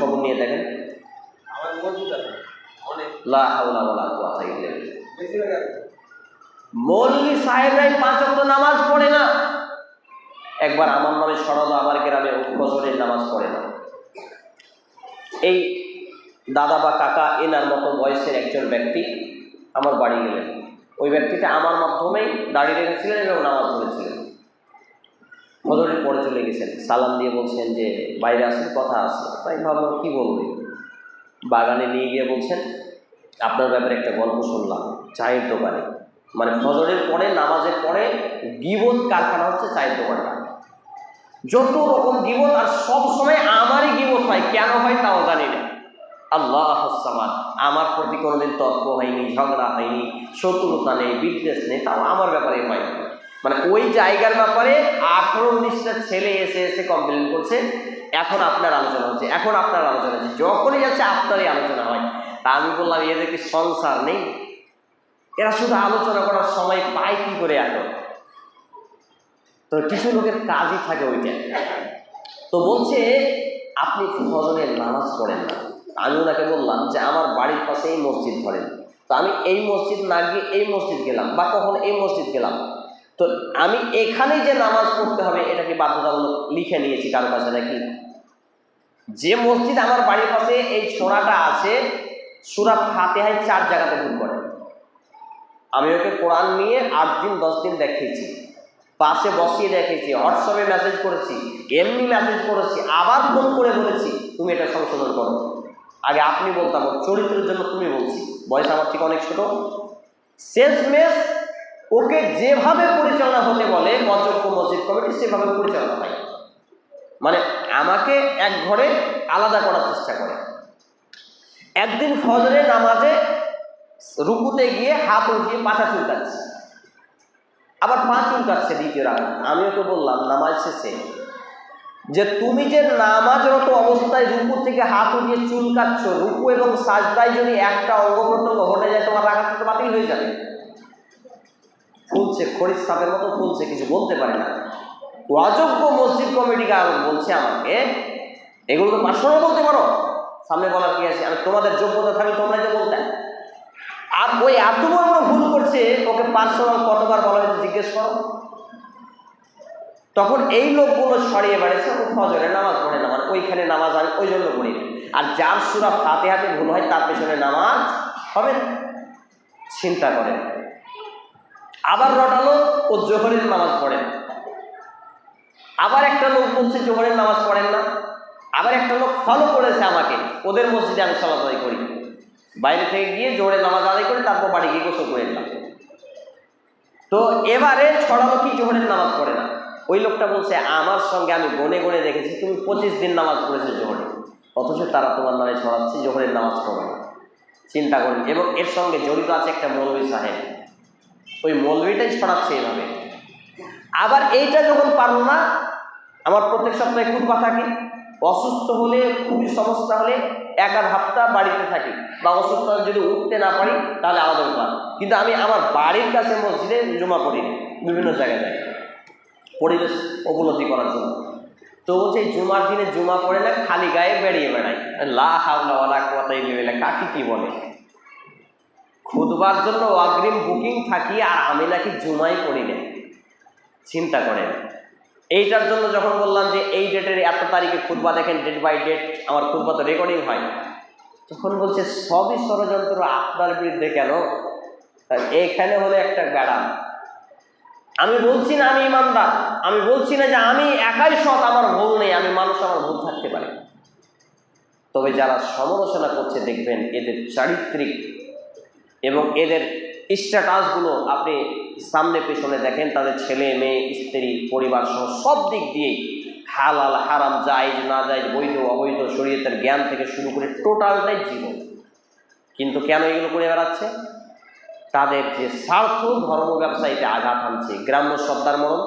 খবর নিয়ে দেখেন। আমার মজুদ আছে। অনেক। লা হাওলা ওয়ালা কুওয়াতা ইল্লা বিল্লাহ। বেশি গেছে। মৌলভী সাহেবরাই পাঁচ ওয়াক্ত নামাজ পড়ে না। একবার আমার নামে সরল আমার গ্রামে ফজরের নামাজ পড়ে না। এই দাদা বা কাকা এনার মতো বয়সের একজন ব্যক্তি আমার বাড়ি গেলেন। ওই ব্যক্তিটা আমার মাধ্যমেই দাঁড়িয়ে রেখেছিলেন এবং নামাজ পড়েছিলেন। ফজরের পরে চলে গেছেন। সালাম দিয়ে বলছেন যে, বাইরে আসলে কথা আছে। তাই ভাবলাম, কী বলবে? বাগানে নিয়ে গিয়ে বলছেন, আপনার ব্যাপারে একটা গল্প শুনলাম, চায়ের দোকানে। মানে ফজরের পরে, নামাজের পরে গিবত কারখানা হচ্ছে চায়ের দোকানটা। যত রকম গিবত, আর সব সময় আমারই গিবত হয়, কেন হয় তাও জানি না। আল্লাহ সামাদ আমার প্রতি কোনোদিন তর্ক হয়নি, ঝগড়া হয়নি, শত্রুতা নেই, বিদ্বেষ নেই, তাও আমার ব্যাপারে হয়। মানে ওই জায়গার ব্যাপারে আঠারো উনিশটা ছেলে এসে এসে কমপ্লেন করছে। এখন আপনার আলোচনা হচ্ছে, এখন আপনার আলোচনা হচ্ছে, যখনই যাচ্ছে আপনারই আলোচনা হয়। তা আমি বললাম এদের কি সংসার নেই। এরা শুধু আলোচনা করার সময় পায় কি করে এত তো কিছু লোকের কাজই থাকে ওইটা। তো বলছে, আপনি ফজরের নামাজ পড়েন না। আমি ওনাকে বললাম যে, আমার বাড়ির পাশে এই মসজিদ ধরেন। তো আমি এই মসজিদ না গিয়ে এই মসজিদ গেলাম বা কখন এই মসজিদ গেলাম? তো আমি এখানেই যে নামাজ পড়তে হবে এটা কি বাধ্যতামূলক লিখে নিয়েছি কারও কাছে নাকি? যে মসজিদ আমার বাড়ির পাশে এই ছোড়াটা আছে, সুরা ফাতেহায় চার জায়গাতে ভুল করে। আমি ওকে কোরআন নিয়ে আট দিন, দশ দিন দেখিয়েছি। পাশে বসিয়ে দেখেছি হোয়াটসঅ্যাপে মেসেজ করেছি, এমনি মেসেজ করেছি, আবার ফোন করে বলেছি, তুমি এটা সংশোধন করো। আগে আপনি বলতাম চরিত্রের জন্য তুমি বলছি। বয়স আমার থেকে অনেক ছোট। শেষমেশ ওকে যেভাবে পরিচালনা হতে বলে অযোগ্য মসজিদ কমিটি সেভাবে পরিচালনা হয়। মানে আমাকে এক ঘরে আলাদা করার চেষ্টা করে। একদিন ফজরে নামাজে রুকুতে গিয়ে হাত উঠিয়ে পাছা চুলকাচ্ছে। আবার পা চুলকাচ্ছে দ্বিতীয় রাত। আমি ওকে বললাম, নামাজ শেষে, যে তুমি যে নামাজরত অবস্থায় রুকু থেকে হাত উঠিয়ে চুলকাচ্ছ, রুকু এবং সাজদায় যদি একটা অঙ্গ প্রত্যঙ্গ ঘটে যায়, তোমার রাখাটা তো বাতিল হয়ে যাবে। ফুলছে খরিদ সাপের মতো ফুলছে, কিছু বলতে পারে না। অযোগ্য মসজিদ কমিটিকে আর বলছে আমাকে, এগুলো তো পার্সোনাল বলতে পারো। সামনে বলার কি আছে? আমি তোমাদের যোগ্যতা থাকলে তোমরা যে বলতে। আর ওই এত বড় ভুল করছে, ওকে পার্সোনাল কতবার বলা হয়েছে জিজ্ঞেস করো। তখন এই লোকগুলো সরিয়ে বেড়েছে ও ফজরে নামাজ পড়ে না মানে ওইখানে নামাজ আমি ওই জন্য পড়ি আর যার সুরা হাতে হাতে ভুল হয়, তার পেছনে নামাজ হবে চিন্তা করেন। আবার রটালো ও জোহরের নামাজ পড়েন আবার একটা লোক বলছে, জোহরের নামাজ পড়েন না। আবার একটা লোক ফলো করেছে আমাকে, ওদের মসজিদে আমি সালাত আদায় করি। বাইরে থেকে গিয়ে জোহরের নামাজ আদায় করি তারপর বাড়ি গিয়ে গোসল করে এলাম তো এবারে ছড়ালো কি জোহরের নামাজ পড়ে না? ওই লোকটা বলছে, আমার সঙ্গে আমি গনে গনে দেখেছি, তুমি পঁচিশ দিন নামাজ পড়েছো জোহরে। অথচ তারা তোমার নামে ছড়াচ্ছে, জোহরের নামাজ পড়ো না। চিন্তা করুন। এবং এর সঙ্গে জড়িত আছে একটা মৌলভী সাহেব। ওই মৌলভীটাই ছড়াচ্ছে এভাবে। আবার এইটা যখন পারল না, আমার প্রত্যেক সপ্তাহে খুব থাকে অসুস্থ হলে, খুবই সমস্যা হলে এক আধ হাপ্তা বাড়িতে থাকি বা অসুস্থ যদি উঠতে না পারি, তাহলে আলাদা ব্যাপার কিন্তু আমি আমার বাড়ির কাছে মসজিদে জমা পড়ি বিভিন্ন জায়গায় যাই। পরিবেশ উপলব্ধি করার জন্য। তো বলছে জুমার দিনে জুমা পড়ে না, খালি গায়ে বেরিয়ে বেড়াই। লা হাওলা ওয়ালা লেবেলা কাকি কি বলে? খুদবার জন্য অগ্রিম বুকিং থাকি আর আমি নাকি জুমাই করি না চিন্তা করেন। এইটার জন্য যখন বললাম যে এই ডেটের এত তারিখে খুদবা, দেখেন ডেট বাই ডেট আমার খুদবা তো রেকর্ডিং হয়। তখন বলছে, সবই ষড়যন্ত্র আপনার বিরুদ্ধে কেন? আর এইখানে হলো একটা ব্যাড়াম আমি বলছি না আমি ইমানদার। আমি বলছি না যে আমি একাই সৎ, আমার ভুল নেই। আমি মানুষ, আমার ভুল থাকতে পারি। তবে যারা সমালোচনা করছে, দেখবেন এদের চারিত্রিক এবং এদের স্ট্যাটাসগুলো আপনি সামনে পেছনে দেখেন, তাদের ছেলে, মেয়ে, স্ত্রী, পরিবার সহ সব দিক দিয়েই হালাল, হারাম, জায়জ না জায়জ বৈধ, অবৈধ শরীয়তের জ্ঞান থেকে শুরু করে টোটালটাই জীবন। কিন্তু কেন এগুলো করে বেড়াচ্ছে? তাদের যে স্বার্থ ধর্ম ব্যবসায়ীতে আঘাত আনছে গ্রাম্য সর্দার মরণ